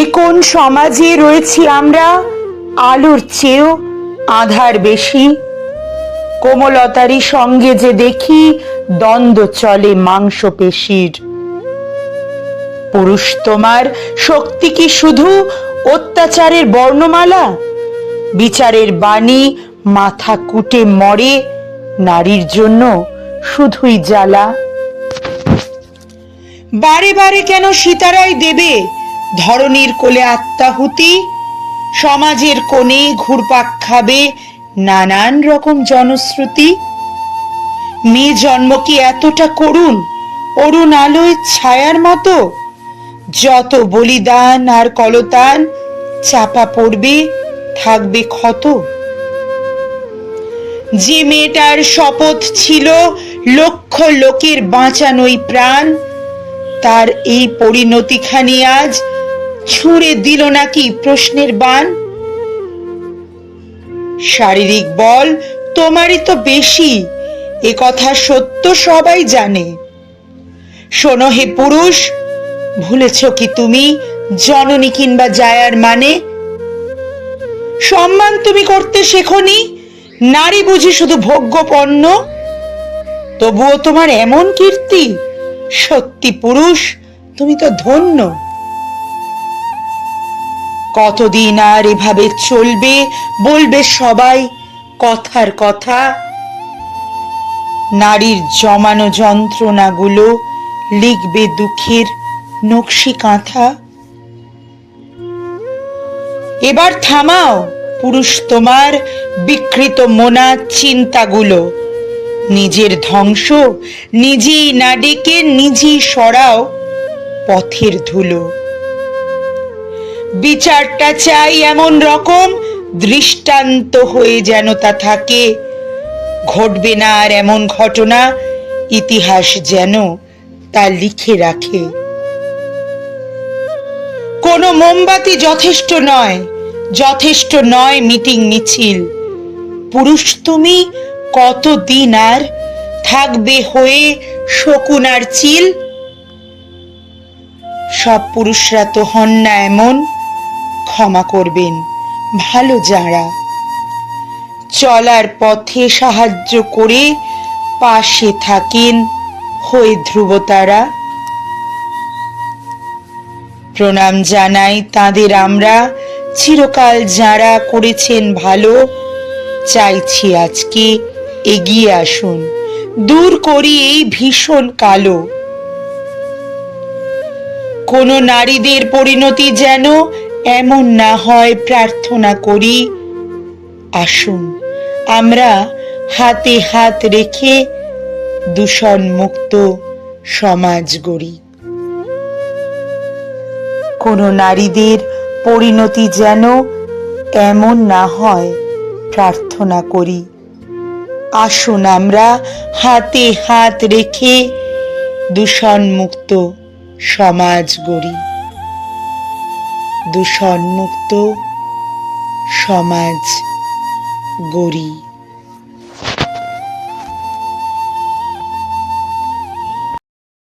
এ কোন সমাজে রয়েছি আমরা? আলোর চেয়েও আধার বেশি। কোমলতারই সঙ্গে যে দেখি, দ্বন্দ্ব চলে মাংস পেশির পুরুষ তোমার শক্তি কি শুধু অত্যাচারের বর্ণমালা? বিচারের বাণী মাথা কুটে মরে, নারীর জন্য শুধুই জ্বালা। বারে বারে কেন সীতারাই দেবে? ধরনীর কোলে আত্মাহুতি সমাজের কোণে ঘুরপাক খাবে নানান রকম জনশ্রুতি। মেয়ে জন্ম কি এতটা করুণ, অরুণ আলোয় ছায়ার মতো, যত বলিদান আর কলতান চাপা পড়বে, থাকবে ক্ষত। যে মেয়েটার শপথ ছিল লক্ষ লোকের বাঁচানোই প্রাণ, তার এই পরিণতিখানি আজ ছুঁড়ে দিল নাকি প্রশ্নের বান? শারীরিক বল তোমারই তো বেশি, এ কথা সত্য সবাই জানে। শোনো হে পুরুষ, ভুলেছ কি তুমি জননী কিংবা জায়ার মানে? সম্মান তুমি করতে শেখনি, নারী বুঝি শুধু ভোগ্য পণ্য তবুও তোমার এমন কীর্তি, সত্যি পুরুষ, তুমি তো ধন্য। কতদিন আর এভাবে চলবে, বলবে সবাই কথার কথা। নারীর জমানো যন্ত্রণাগুলো লিখবে দুঃখের নকশি কাঁথা। এবার থামাও, পুরুষ তোমার বিকৃত মোনা চিন্তাগুলো। নিজের ধ্বংস নিজেই না ডেকে নিজেই সরাও পথের ধুলো। বিচারটা চাই এমন রকম, দৃষ্টান্ত হয়ে যেন তা থাকে। ঘটবে না আর এমন ঘটনা, ইতিহাস যেন তা লিখে রাখে। কোনো মোমবাতি যথেষ্ট নয় যথেষ্ট নয় মিটিং মিছিল। পুরুষ তুমি, কতদিন আর থাকবে হয়ে শকুন আর চিল? সব পুরুষরা তো হন না এমন ক্ষমা করবেন, ভালো যারা। চলার পথে সাহায্য করে পাশে থাকেন হয়ে ধ্রুবতারা প্রণাম জানাই তাদের আমরা, চিরকাল যারা করেছেন ভালো, চাইছি আজকে এগিয়ে আসুন, দূর করি এই ভীষণ কালো। কোনো নারীদের পরিণতি যেন এমন না হয় প্রার্থনা করি। আসুন, আমরা হাতে হাত রেখে দূষণ মুক্ত সমাজ গড়ি। কোনো নারীদের পরিণতি যেন এমন না হয় প্রার্থনা করি। আসুন, আমরা হাতে হাত রেখে দূষণ মুক্ত সমাজ গড়ি। দূষণ মুক্ত সমাজ গড়ি।